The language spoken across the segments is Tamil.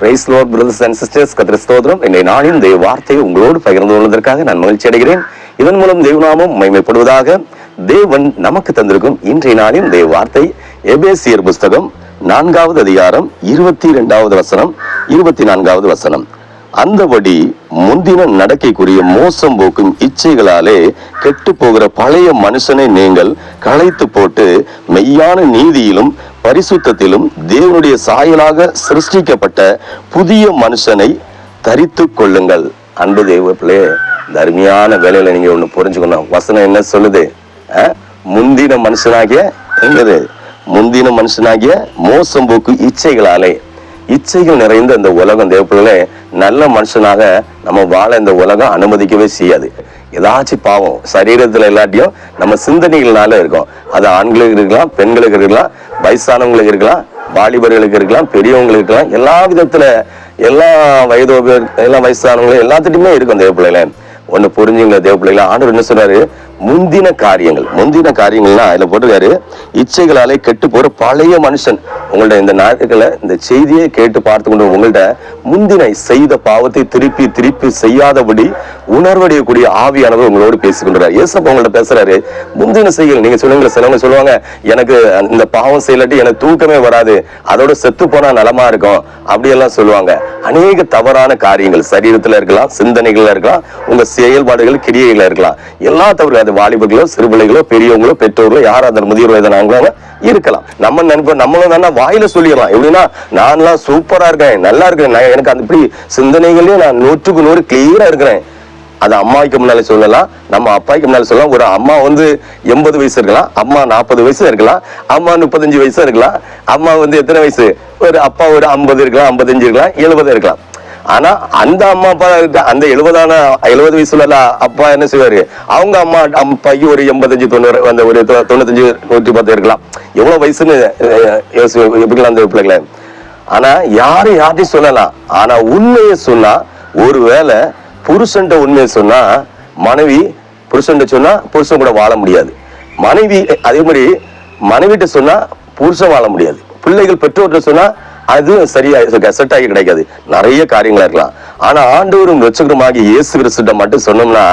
Praise Lord brothers and sisters கத்திர ஸ்தோத்திரம். இன்றைய நாளின் தெய்வ வார்த்தையை உங்களோடு பகிர்ந்து கொள்வதற்காக நான் மகிழ்ச்சி அடைகிறேன். இதன் மூலம் தெய்வநாமம் மைமைப்படுவதாக தேவன் நமக்கு தந்திருக்கும் இன்றைய நாளின் தெய்வ வார்த்தை எபேசியர் புஸ்தகம் நான்காவது அதிகாரம் இருபத்தி இரண்டாவது வசனம் இருபத்தி நான்காவது வசனம். அந்தபடி முந்தின நடக்கைக்குரிய மோசம் போக்கும் இச்சைகளாலே கெட்டு போகிற பழைய மனுஷனை நீங்கள் களைத்து போட்டு மெய்யான நீதியிலும் பரிசுத்தத்திலும் தேவனுடைய சாயலாக சிருஷ்டிக்கப்பட்ட புதிய மனுஷனை தரித்து கொள்ளுங்கள். அன்பு தெய்வ பிள்ளையே இந்த அருமையான வேலையில நீங்க ஒண்ணு புரிஞ்சுக்கணும். வசனம் என்ன சொல்லுது? முந்தின மனுஷனாகிய எங்கது? முந்தின மனுஷனாகிய மோசம் போக்கு இச்சைகளாலே இச்சைகள் நிறைந்த இந்த உலகம் தேவப்பிள்ளை நல்ல மனுஷனாக நம்ம வாழ இந்த உலகம் அனுமதிக்கவே செய்யாது. ஏதாச்சும் பாவம் சரீரத்தில் எல்லாத்தையும் நம்ம சிந்தனைகள்னால இருக்கும். அது ஆண்களுக்கு இருக்கலாம் பெண்களுக்கு இருக்கலாம் வயசானவங்களுக்கு இருக்கலாம் வாலிபர்களுக்கு இருக்கலாம் பெரியவங்களுக்கு இருக்கலாம் எல்லா விதத்தில் எல்லா வயதோ எல்லா வயசானவங்களும் எல்லாத்துட்டையுமே இருக்கும் தேவப்பிள்ளையில. ஒன்று புரிஞ்சுங்க தேவப்பிள்ளைகள. ஆண்டவர் என்ன சொல்றாரு முந்தின காரியங்கள் முந்தின காரியங்கள்னா அதில் போட்டிருக்காரு இச்சைகளாலே கெட்டு போகிற பழைய மனுஷன். உங்கள்ட்ட இந்த நாட்களை இந்த செய்தியை கேட்டு பார்த்து கொண்டு உங்கள்ட்ட முந்தின செய்த பாவத்தை திருப்பி திருப்பி செய்யாதபடி உணர்வடையக்கூடிய ஆவியானது உங்களோடு பேசிக்கொண்டார் ஏசப்ப உங்கள்ட்ட பேசுறாரு. முந்தின செய்கள் நீங்க சொல்லுங்க சிலவங்க சொல்லுவாங்க எனக்கு இந்த பாவம் செய்யலாட்டி எனக்கு தூக்கமே வராது. அதோட செத்து போனா நலமா இருக்கும். அப்படியெல்லாம் சொல்லுவாங்க. அநேக தவறான காரியங்கள் சரீரத்துல இருக்கலாம் சிந்தனைகள்ல இருக்கலாம் உங்க செயல்பாடுகள் கிரியைகளா இருக்கலாம். எல்லா தவறு அது வாலிபர்களோ சிறுபிள்ளைகளோ பெரியவங்களோ பெற்றோர்களோ யாரா அந்த முதியோர் வயதானவங்களோ இருக்கலாம். நம்ம நினைப்போம் நம்மளும் வேணா வாயில சொல்லிடலாம். எப்படின்னா நான்லாம் சூப்பரா இருக்கேன் நல்லா இருக்கேன். எனக்கு அந்த இப்படி சிந்தனைகளையும் நான் நூற்றுக்கு நூறு கிளியரா இருக்கிறேன். அது அம்மாவுக்கு முன்னால சொல்லலாம். நம்ம அப்பாவுக்கு முன்னால சொல்லலாம். ஒரு அம்மா வந்து எண்பது வயசு இருக்கலாம். அம்மா நாற்பது வயசு இருக்கலாம். அம்மா முப்பத்தஞ்சு வயசு இருக்கலாம். அம்மா வந்து எத்தனை வயசு? ஒரு அப்பா ஒரு ஐம்பது இருக்கலாம் ஐம்பத்தஞ்சு இருக்கலாம் எழுபது இருக்கலாம். ஆனா அந்த அம்மா அப்பா இருக்க அந்த எழுபதான எழுபது வயசுல அப்பா என்ன செய்வாரு? அவங்க அம்மா அப்பாக்கு ஒரு எண்பத்தஞ்சு தொண்ணூறு அந்த ஒரு தொண்ணூத்தஞ்சு நூற்றி பத்து இருக்கலாம். எவ்வளவு வயசுன்னு எப்படிலாம் அந்த பிள்ளைகளை? ஆனா யாரும் யார்ட்டையும் சொல்லலாம். ஆனா உண்மையை சொன்னா ஒருவேளை புருஷன்ட்ட உண்மையை சொன்னா மனைவி புருஷன்ட்ட சொன்னா புருஷன் கூட வாழ முடியாது. மனைவி அதே மாதிரி மனைவிட்ட சொன்னா புருஷன் வாழ முடியாது. பிள்ளைகள் பெற்றோர்கிட்ட சொன்னா அது சரியா செட் ஆகி கிடைக்காது. நிறைய காரியங்களா இருக்கலாம். ஆனா ஆண்டவரும் ரட்சகருமாகி இயேசு கிறிஸ்துட்ட மட்டும் சொன்னோம்னா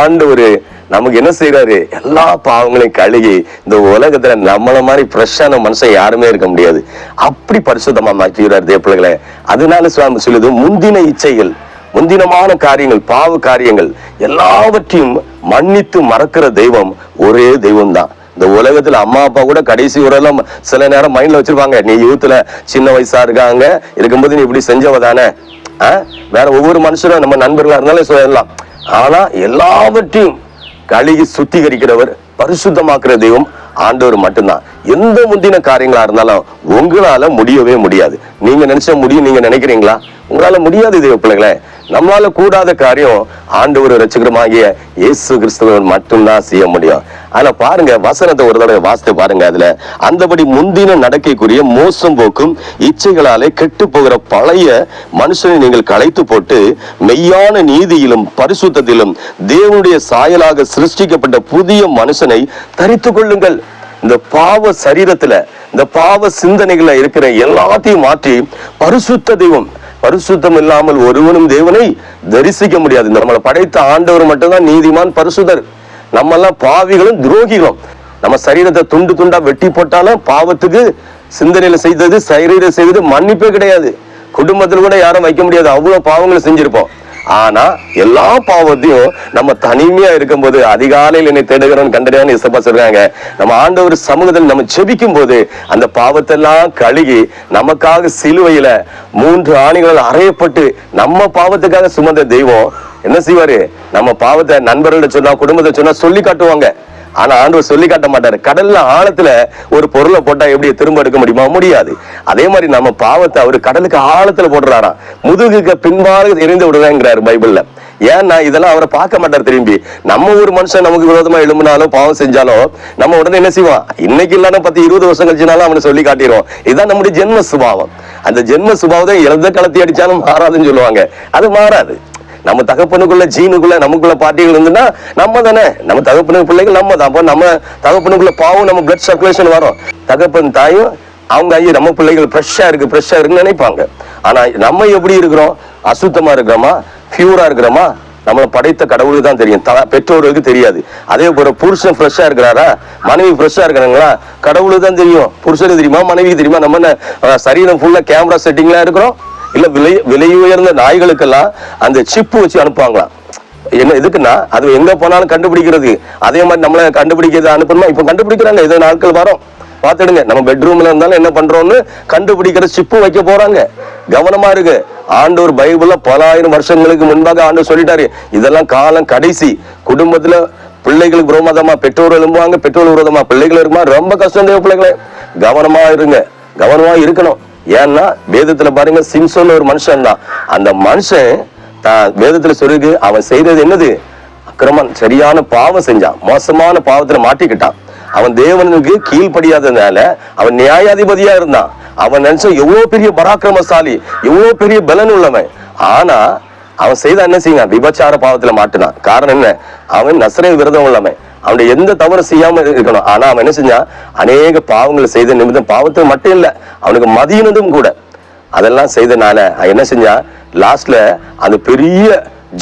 ஆண்டவர் நமக்கு என்ன செய்யறாரு எல்லா பாவங்களையும் கழுகி இந்த உலகத்துல நம்மள மாதிரி ஃப்ரெஷ்ஷான மனுஷன் யாருமே இருக்க முடியாது. அப்படி பரிசுத்தமா மாற்றிக்கிறார் தேவப்பிள்ளைகளை அதனால சுவாமி சொல்லுது முந்தின இச்சைகள் முந்தினமான காரியங்கள் பாவ காரியங்கள் எல்லாவற்றையும் மன்னித்து மறக்கிற தெய்வம் ஒரே தெய்வம் தான் இந்த உலகத்துல அம்மா அப்பா கூட கடைசி உரெல்லாம் சில நேரம் மைண்ட்ல வச்சிருப்பாங்க. நீ யூத்ல சின்ன வயசா இருக்காங்க இருக்கும்போது நீ இப்படி செஞ்சவ தானே. ஆ? வேற ஒவ்வொரு மனுஷரும் நம்ம நண்பர்களா இருந்தாலும் சொல்லலாம். ஆனா எல்லாவற்றையும் கழுகி சுத்திகரிக்கிறவர் பரிசுத்தமாக்குற தெய்வம் ஆண்டவர் மட்டும்தான். எந்த முந்தின காரியங்களா இருந்தாலும் உங்களால முடியவே முடியாது. நீங்க நினைச்சா முடியும் நீங்க நினைக்கிறீங்களா? உங்களால முடியாது தெய்வ பிள்ளைங்களே நம்மளால கூடாத காரியம் ஆண்டவர் ரசிகரமாகிய இயேசு கிறிஸ்துவன் மட்டும்தான் செய்ய முடியும். ஆனா பாருங்க வசனத்தை ஒரு தடவை வாசித்து பாருங்க அதுல. அந்தபடி முந்தின நடக்கைக்குரிய மோசம் போக்கும் இச்சைகளாலே கெட்டு போகிற பழைய மனுஷனை நீங்கள் களைத்து போட்டு மெய்யான நீதியிலும் பரிசுத்தத்திலும் தேவனுடைய சாயலாக சிருஷ்டிக்கப்பட்ட புதிய மனுஷனை தரித்து கொள்ளுங்கள். இந்த பாவ சரீரத்துல இந்த பாவ சிந்தனைகள்ல இருக்கிற எல்லாத்தையும் மாற்றி பரிசுத்த தெய்வம் பரிசுத்தம் இல்லாமல் ஒருவனும் தேவனை தரிசிக்க முடியாது. இந்த நம்மளை படைத்த ஆண்டவர் மட்டும்தான் நீதிமான் பரிசுதர் நம்ம எல்லாம் பாவிகளும் துரோகிகளும். நம்ம சரீரத்தை துண்டு துண்டா வெட்டி போட்டாலும் பாவத்துக்கு சிந்தனையில செய்தது சரீர செய்தது மன்னிப்பே கிடையாது. குடும்பத்தில் கூட யாரும் வைக்க முடியாது. அவ்வளவு பாவங்களை செஞ்சிருப்போம். ஆனா எல்லா பாவத்தையும் நம்ம தனிமையா இருக்கும்போது அதிகாலையில் என்னை தேடுகிறோம் கண்டறியான்னு இசப்பா சொல்றாங்க. நம்ம ஆண்டவர் சமூகத்தில் நம்ம செபிக்கும் போது அந்த பாவத்தெல்லாம் கழுகி நமக்காக சிலுவையில மூன்று ஆணிகளால் அறையப்பட்டு நம்ம பாவத்துக்காக சுமந்த தெய்வம் என்ன செய்வாரு? நம்ம பாவத்தை நண்பர்கள்ட்ட சொன்னா குடும்பத்தை சொன்னா சொல்லி காட்டுவாங்க. ஆனா ஆண்டவர் சொல்லி காட்ட மாட்டாரு. கடல்ல ஆழத்துல ஒரு பொருளை போட்டா எப்படி திரும்ப எடுக்க முடியுமா? முடியாது. அதே மாதிரி நம்ம பாவத்தை அவர் கடலுக்கு ஆழத்துல போடுறாராம் முதுகுக்கு பின்பாக எரிந்து விடுவேங்கிறாரு பைபிள்ல. ஏன்னா இதெல்லாம் அவரை பார்க்க மாட்டார் திரும்பி. நம்ம ஒரு மனுஷன் நமக்கு விரோதமா எழும்பினாலும் பாவம் செஞ்சாலும் நம்ம உடனே என்ன செய்வோம் இன்னைக்கு இல்லாத பத்து இருபது வருஷம் கழிச்சினாலும் அவனை சொல்லி காட்டிடுவோம் இதுதான் நம்முடைய ஜென்ம சுபாவம். அந்த ஜென்ம சுபாவத்தை இறந்த களத்தி அடிச்சாலும் மாறாதுன்னு சொல்லுவாங்க. அது மாறாது. நம்ம தகப்பனுக்குள்ள ஜீனுக்குள்ள நமக்குள்ள பார்ட்டிகள் இருந்துன்னா நம்ம தானே. நம்ம தகப்பனு பிள்ளைகள் நம்ம தான். அப்போ நம்ம தகப்பனுக்குள்ள பாவம் நம்ம பிளட் சர்க்குலேஷன் வரும். தகப்பன் தாயும் அவங்க ஐயோ நம்ம பிள்ளைகள் ஃப்ரெஷ்ஷாக இருக்கு ஃப்ரெஷ்ஷாக இருக்குன்னு நினைப்பாங்க. ஆனா நம்ம எப்படி இருக்கிறோம்? அசுத்தமா இருக்கிறோமா? பியூரா இருக்கிறோமா? நம்மளை படைத்த கடவுளுக்கு தான் தெரியும். பெற்றோர்களுக்கு தெரியாது. அதே போல புருஷன் ஃப்ரெஷ்ஷாக இருக்கிறாரா? மனைவி ஃப்ரெஷ்ஷாக இருக்கிறாங்களா? கடவுளுக்கு தான் தெரியும். புருஷனுக்கு தெரியுமா? மனைவிக்கு தெரியுமா? நம்ம என்ன சரீரம் ஃபுல்லாக கேமரா செட்டிங்லாம் இருக்கிறோம்? இல்ல விலை விலை உயர்ந்த நாய்களுக்கெல்லாம் அந்த சிப்பு வச்சு அனுப்புவாங்களாம். என்ன எதுக்குன்னா அது எங்க போனாலும் கண்டுபிடிக்கிறது. அதே மாதிரி நம்மள கண்டுபிடிக்கிறது அனுப்பணுமா? இப்ப கண்டுபிடிக்கிறாங்க. ஏதோ நாட்கள் வரும். பார்த்துடுங்க. நம்ம பெட்ரூம்ல இருந்தாலும் என்ன பண்றோம்னு கண்டுபிடிக்கிற சிப்பு வைக்க போறாங்க. கவனமா இருக்கு ஆண்டவர் பைபிள்ல பல ஆயிரம் வருஷங்களுக்கு முன்பாக ஆண்டவர் சொல்லிட்டாரு. இதெல்லாம் காலம் கடைசி. குடும்பத்துல பிள்ளைகளுக்கு விரோதமா பெற்றோர் எழும்புவாங்க பெற்றோர் விரோதமா பிள்ளைகள் இருக்குமா ரொம்ப கஷ்டம் தேவை பிள்ளைகளே. கவனமா இருங்க. கவனமா இருக்கணும். ஏன்னா வேதத்துல பாருங்க சிம்சோன் ஒரு மனுஷன் தான் அந்த மனுஷன் தான் வேதத்துல சொல்லுது அவன் செய்தது என்னது? அக்கிரமன் சரியான பாவம் செஞ்சான். மோசமான பாவத்துல மாட்டிக்கிட்டான். அவன் தேவனுக்கு கீழ்படியாததுனால அவன் நியாயாதிபதியா இருந்தான். அவன் நினைச்ச எவ்வளவு பெரிய பராக்கிரமசாலி எவ்வளவு பெரிய பலன் உள்ளவன். ஆனா அவன் செய்த என்ன செய்ய விபச்சார பாவத்துல மாட்டினான். காரணம் என்ன? அவன் நசரை விரதம் உள்ளவன். அவனுடைய எந்த தவறு செய்யாம இருக்கணும். ஆனா அவன் என்ன செஞ்சான்? அநேக பாவங்களை செய்த நிமித்தம் பாவத்தை மட்டும் இல்லை அவனுக்கு மதியினதும் கூட. அதெல்லாம் செய்தனால என்ன செஞ்சான்? லாஸ்ட்ல அந்த பெரிய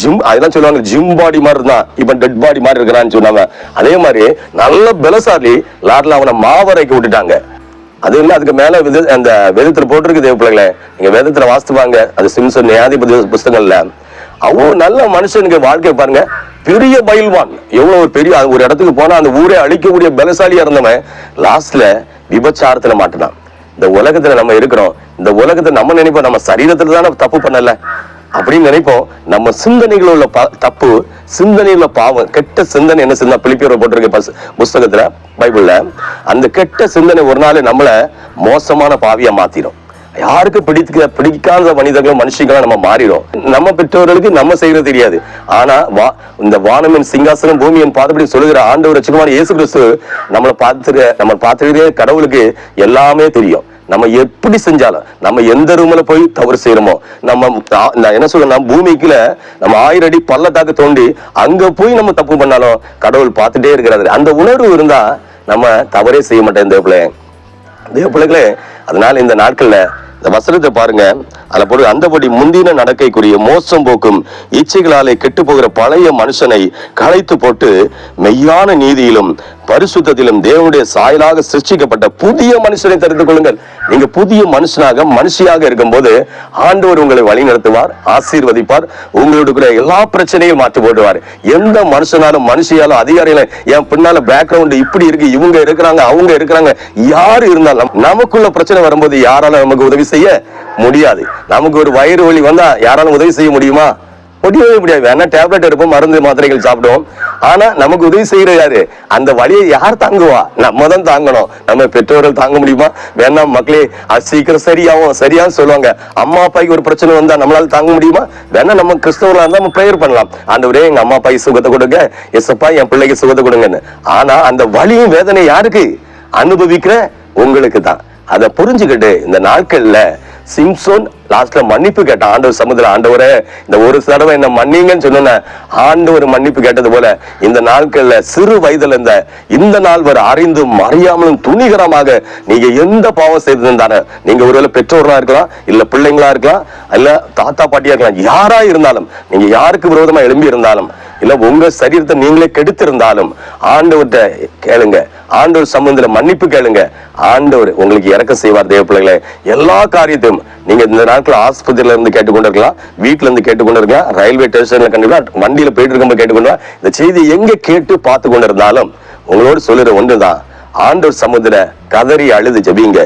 ஜிம் அதெல்லாம் சொல்லுவாங்க ஜிம் பாடி மாதிரி இருந்தான். இப்ப டெட் பாடி மாதிரி இருக்கிறான்னு சொன்னாங்க. அதே மாதிரி நல்ல பலசாலி லாட்ல அவனை மாவரைக்கு விட்டுட்டாங்க. அது இல்லை அதுக்கு மேல வித அந்த வேதத்துல போட்டிருக்கு தேவ பிள்ளைகளே. நீங்க வேதத்துல வாசித்துவாங்க அது சிம்சன் நியாயாதிபதி புஸ்தகங்கள்ல. அவ்வளவு நல்ல மனுஷனுக்கு வாழ்க்கை பாருங்க. பெரிய பயில்வான். எவ்வளவு ஒரு பெரிய ஒரு இடத்துக்கு போனா அந்த ஊரே அழிக்கக்கூடிய பலசாலியா இருந்தவன் லாஸ்ட்ல விபச்சாரத்துல மாட்டினான். இந்த உலகத்துல நம்ம இருக்கிறோம். இந்த உலகத்தை நம்ம நினைப்போம். நம்ம சரீரத்துல தானே தப்பு பண்ணல. அப்படின்னு நினைப்போம். நம்ம சிந்தனைகள் உள்ள பா- தப்பு சிந்தனையில பாவம் கெட்ட சிந்தனை என்ன சிந்தனை? பிலிப்பியர் போட்டிருக்க பஸ்- புஸ்தகத்துல பைபிள்ல. அந்த கெட்ட சிந்தனை ஒரு நாள் நம்மள மோசமான பாவியா மாத்திரும். யாருக்கு பிடிக்க பிடிக்காத மனிதர்களும் மனுஷங்களும் நம்ம மாறிடும் நம்ம பெற்றோர்களுக்கு நம்ம செய்யறது தெரியாது. ஆனா வா இந்த வானமின் சிங்காசனம் பூமியின் பாதப்படி சொல்லுகிற ஆண்டவர் ரட்சகமான இயேசு கிறிஸ்து நம்மளை பார்த்துருக்க நம்ம பார்த்துக்கிட்டே கடவுளுக்கு எல்லாமே தெரியும். நம்ம எப்படி செஞ்சாலும் நம்ம எந்த ரூம்ல போய் தவறு செய்யறோமோ நம்ம நான் என்ன சொல்றேன்னா பூமிக்குள்ள நம்ம ஆயிரம் அடி பள்ளத்தாக்கு தோண்டி அங்க போய் நம்ம தப்பு பண்ணாலும் கடவுள் பார்த்துட்டே இருக்கிறாரு. அந்த உணர்வு இருந்தா நம்ம தவறே செய்ய மாட்டேன் தேவப்பிள்ளை தேவ பிள்ளைகளே அதனால இந்த நாட்கள்ல இந்த வசனத்தை பாருங்க. அதில் போடு அந்தபடி முந்தின நடக்கைக்குரிய மோசம் போக்கும் இச்சைகளாலே கெட்டு போகிற பழைய மனுஷனை களைத்து போட்டு மெய்யான நீதியிலும் பரிசுத்தத்திலும் தேவனுடைய சாயலாக சிருஷ்டிக்கப்பட்ட புதிய மனுஷனை தெரிந்து கொள்ளுங்கள். நீங்க புதிய மனுஷனாக மனுஷியாக இருக்கும்போது ஆண்டவர் உங்களை வழி நடத்துவார் ஆசீர்வதிப்பார் உங்களுடைய எல்லா பிரச்சனையும் மாற்றி போடுவார் எந்த மனுஷனாலும் மனுஷியாலும் அதிகாரிகளும் என் பின்னால பேக்ரவுண்ட் இப்படி இருக்கு இவங்க இருக்கிறாங்க அவங்க இருக்கிறாங்க யாரு இருந்தாலும் நமக்குள்ள பிரச்சனை வரும்போது யாராலும் நமக்கு உதவி செய்ய முடியாது. நமக்கு ஒரு வயிறு வலி வந்தா யாராலும் உதவி செய்ய முடியுமா? முடியவே முடியாது. வேணா டேப்லெட் எடுப்போம் மருந்து மாத்திரைகள் சாப்பிடுவோம். ஆனா நமக்கு உதவி செய்யற யாரு? அந்த வலியை யார் தாங்குவா? நம்ம தான் தாங்கணும். நம்ம பெற்றோர்கள் தாங்க முடியுமா? வேணா மக்களே அது சீக்கிரம் சரியாகும். சரியான்னு சொல்லுவாங்க. அம்மா அப்பாய்க்கு ஒரு பிரச்சனை வந்தா நம்மளால தாங்க முடியுமா? வேணா நம்ம கிறிஸ்தவர்களா இருந்தா நம்ம ப்ரேயர் பண்ணலாம். அந்த ஒரே எங்க அம்மா அப்பாய்க்கு சுகத்தை கொடுங்க. எஸ்அப்பா என் பிள்ளைக்கு சுகத்தை கொடுங்கன்னு. ஆனா அந்த வலியும் வேதனை யாருக்கு? அனுபவிக்கிற உங்களுக்கு தான். அதை புரிஞ்சுக்கிட்டு இந்த நாட்கள்ல சிம்சோன் லாஸ்ட்ல மன்னிப்பு கேட்டான். ஆண்டவர் சமுதிர ஆண்டவரே இந்த ஒரு தடவை என்ன மன்னிங்கன்னு சொன்ன ஆண்டவர் மன்னிப்பு கேட்டது போல இந்த நாட்கள்ல சிறு வயதுல இருந்த இந்த நாள் வரை அறிந்தும் அறியாமலும் துணிகரமாக நீங்க எந்த பாவம் செய்திருந்தாரு நீங்க ஒருவேளை பெற்றோர்களா இருக்கலாம் இல்ல பிள்ளைங்களா இருக்கலாம் இல்ல தாத்தா பாட்டியா இருக்கலாம் யாரா இருந்தாலும் நீங்க யாருக்கு விரோதமா எழும்பி இருந்தாலும் இல்ல உங்க சரீரத்தை நீங்களே கெடுத்திருந்தாலும் ஆண்டவர்கிட்ட கேளுங்க. ஆண்டவர் சம்பந்தத்தில் மன்னிப்பு கேளுங்க. ஆண்டவர் உங்களுக்கு இறக்க செய்வார் தேவ பிள்ளைகளை. எல்லா காரியத்தையும் நீங்க இந்த நேரத்தில் ஆஸ்பத்திரியில இருந்து கேட்டுக்கொண்டு இருக்கலாம் வீட்டுல இருந்து கேட்டுக்கொண்டு இருக்கலாம் ரயில்வே ஸ்டேஷன்ல கண்டிப்பா வண்டியில போயிட்டு இருக்கும்போது கேட்டுக்கொண்டு இந்த செய்தி எங்க கேட்டு பார்த்து கொண்டு இருந்தாலும் உங்களோடு சொல்லுற ஒன்றுதான். ஆண்டவர் சமுதிர கதறி அழுது ஜபிங்க.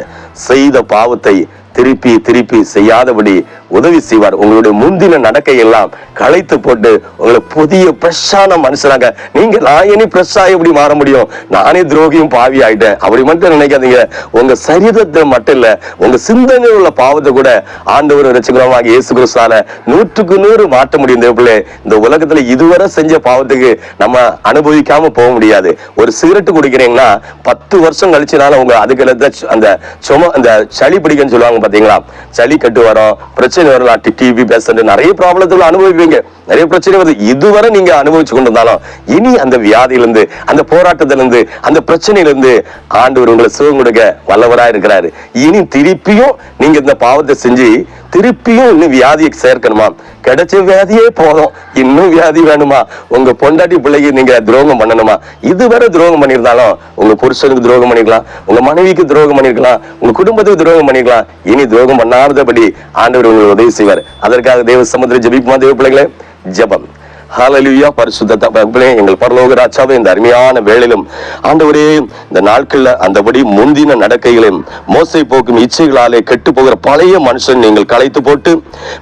செய்த பாவத்தை திருப்பி திருப்பி செய்யாதபடி உதவி செய்வார். உங்களுடைய முந்தின நடக்கை எல்லாம் களைத்து போட்டு உங்களை புதிய ஃப்ரெஷ்ஷான மனுஷனாக நீங்க நான் இனி ஃப்ரெஷ்ஷா எப்படி மாற முடியும்? நானே துரோகியும் பாவி ஆயிட்டேன். அப்படி மட்டும் நினைக்காதீங்க. உங்க சரீரத்தை மட்டும் இல்ல உங்க சிந்தனையில் உள்ள பாவத்தை கூட ஆண்டவர் ரசிகரமாக இயேசு கிறிஸ்தால நூற்றுக்கு நூறு மாற்ற முடியும் தேவப்பிள்ளை. இந்த உலகத்துல இதுவரை செஞ்ச பாவத்துக்கு நம்ம அனுபவிக்காம போக முடியாது. ஒரு சிகரெட் குடிக்கிறீங்கன்னா பத்து வருஷம் கழிச்சுனால உங்க அதுக்கு அந்த அந்த சும அந்த சளி பிடிக்குன்னு சொல்லுவாங்க பாத்தீங்களா? சளி கட்டு வரும் பிரச்சனை வரலாம் டிவி பேசுறது நிறைய ப்ராப்ளத்துல அனுபவிப்பீங்க. நிறைய பிரச்சனை வருது. இதுவரை நீங்க அனுபவிச்சு கொண்டு இருந்தாலும் இனி அந்த வியாதியிலிருந்து அந்த போராட்டத்திலிருந்து அந்த பிரச்சனையிலிருந்து ஆண்டவர் உங்களை சுகம் கொடுக்க வல்லவரா இருக்கிறாரு இனி திருப்பியும் நீங்க இந்த பாவத்தை செஞ்சு திருப்பியும் இன்னும் வியாதியை சேர்க்கணுமா? கிடைச்ச வியாதியே போதும். இன்னும் வியாதி வேணுமா? உங்க பொண்டாட்டி பிள்ளைக்கு நீங்க துரோகம் பண்ணணுமா? இதுவரை துரோகம் பண்ணியிருந்தாலும் உங்க புருஷனுக்கு துரோகம் பண்ணிருக்கலாம் உங்க மனைவிக்கு துரோகம் பண்ணிருக்கலாம் உங்க குடும்பத்துக்கு துரோகம் பண்ணிருக்கலாம் இனி துரோகம் பண்ணாதபடி ஆண்டவர் உங்களுக்கு உதவி செய்வார். அதற்காக தேவ சமுதிர ஜபிக்குமா தேவ பிள்ளைகளே? ஜெபம். ஹalleluya பரிசுத்த தகப்பனே எங்கள் பரலோக ராஜாவே இந்த அருமையான வேளையிலும் ஆண்டவரே இந்த நாட்கள்ல அந்தபடி முந்தின நடக்கைகளையும் மோசை போக்கும் இச்சைகளாலே கெட்டு போகிற பழைய மனுஷன் நீங்கள் களைத்து போட்டு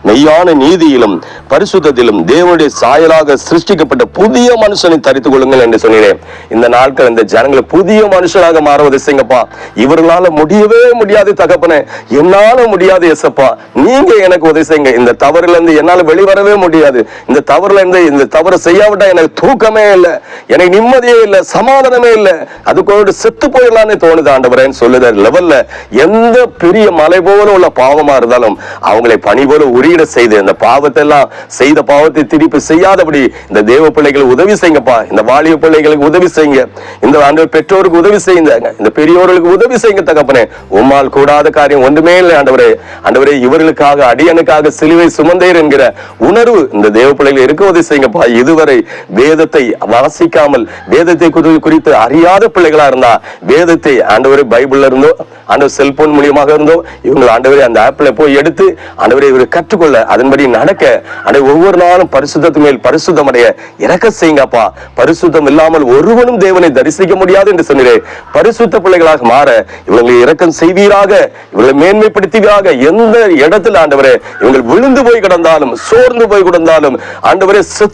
மெய்யான நீதியிலும் பரிசுத்தத்திலும் தேவனுடைய சாயலாக சிருஷ்டிக்கப்பட்ட புதிய மனுஷனை தரித்துக் கொள்ளுங்கள் என்று சொன்னேன் இந்த நாட்கள் இந்த ஜனங்களை புதிய மனுஷனாக மாறுவதை செய்யுங்கப்பா இவர்களால முடியவே முடியாது தகப்பனே. என்னால முடியாது எசப்பா. நீங்க எனக்கு உதவி செய்யுங்க. இந்த தவறுல இருந்து என்னால வெளிவரவே முடியாது. இந்த தவறுல இருந்து இந்த தவறு செய்யாவிட்டா எனக்கு தூக்கமே இல்லை. எனக்கு நிம்மதியே இல்லை சமாதானமே இல்லை. அதுக்கோடு செத்து போயிடலான்னு தோணுது ஆண்டவரேன்னு சொல்லுத லெவல்ல எந்த பெரிய மலை போல உள்ள பாவமா இருந்தாலும் அவங்களை பணி போல உரியட செய்து இந்த பாவத்தை எல்லாம் செய்த பாவத்தை திருப்பி செய்யாதபடி இந்த தேவ பிள்ளைகளுக்கு உதவி செய்யுங்கப்பா. இந்த வாலிப பிள்ளைகளுக்கு உதவி செய்யுங்க. இந்த ஆண்டவர் பெற்றோருக்கு உதவி செய்யுங்க. இந்த பெரியோர்களுக்கு உதவி செய்யுங்க தகப்பனே. உம்மால் கூடாத காரியம் ஒன்றுமே இல்லை ஆண்டவரே. ஆண்டவரே இவர்களுக்காக அடியனுக்காக சிலுவை சுமந்தேர் என்கிற உணர்வு இந்த தேவ பிள்ளைகள் இருக்க உதவி செய்யுங்கப்பா இதுவரை வேதத்தை வாசிக்காமல் வேதத்தை குறித்து அறியாத பிள்ளைகளா இருந்தா வேதத்தை ஆண்டவரே பைபிள்ல இருந்தோ ஆண்டவர் செல்போன் மூலியமாக இருந்தோ இவங்க ஆண்டவரை அந்த ஆப்ல போய் எடுத்து ஆண்டவரை இவர் கற்றுக்கொள்ள அதன்படி நடக்க ஆண்டவர் ஒவ்வொரு நாளும் பரிசுத்தத்து மேல் பரிசுத்தம் அடைய இறக்க செய்யுங்கப்பா. பரிசுத்தம் இல்லாமல் ஒருவனும் தேவனை தரிசிக்க முடியாது என்று சொன்னீரே. பரிசுத்த பிள்ளைகளாக மாற இவங்களை இறக்கம் செய்வீராக இவங்களை மேன்மைப்படுத்துவீராக எந்த இடத்துல ஆண்டவரே இவங்கள் விழுந்து போய் கிடந்தாலும் சோர்ந்து போய் கிடந்தாலும் ஆண்டவரே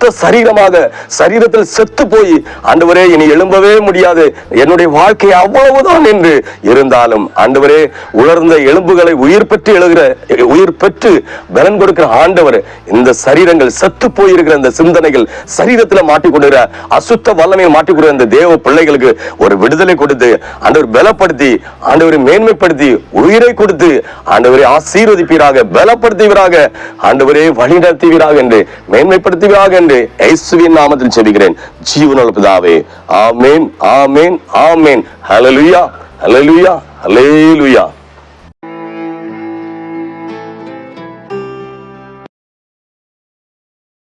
செத்த சரீரமாக சரீரத்தில் செத்து போய் ஆண்டவரே இனி எழும்பவே முடியாது. என்னுடைய வாழ்க்கை அவ்வளவுதான் என்று இருந்தாலும் ஆண்டவரே உலர்ந்த எலும்புகளை உயிர் பெற்று எழுகிற உயிர் பெற்று பலன் கொடுக்கிற ஆண்டவர் இந்த சரீரங்கள் செத்து போயிருக்கிற இந்த சிந்தனைகள் சரீரத்துல கொடுக்கிற அசுத்த வல்லமையை மாட்டிக்கொடுக்கிற இந்த தேவ பிள்ளைகளுக்கு ஒரு விடுதலை கொடுத்து ஆண்டவர் பலப்படுத்தி ஆண்டவரை மேன்மைப்படுத்தி உயிரை கொடுத்து ஆண்டவரை ஆசீர்வதிப்பீராக பலப்படுத்துவீராக ஆண்டவரே வழி நடத்துவீராக என்று மேன்மைப்படுத்துவீராக என்று இயேசுவின் நாமத்தில் செபிக்கிறேன். ஜீவனுள்ள பிதாவே ஆமேன் ஆமேன் ஆமேன். ஹலலுயா ஹலலுயா ஹலேலுயா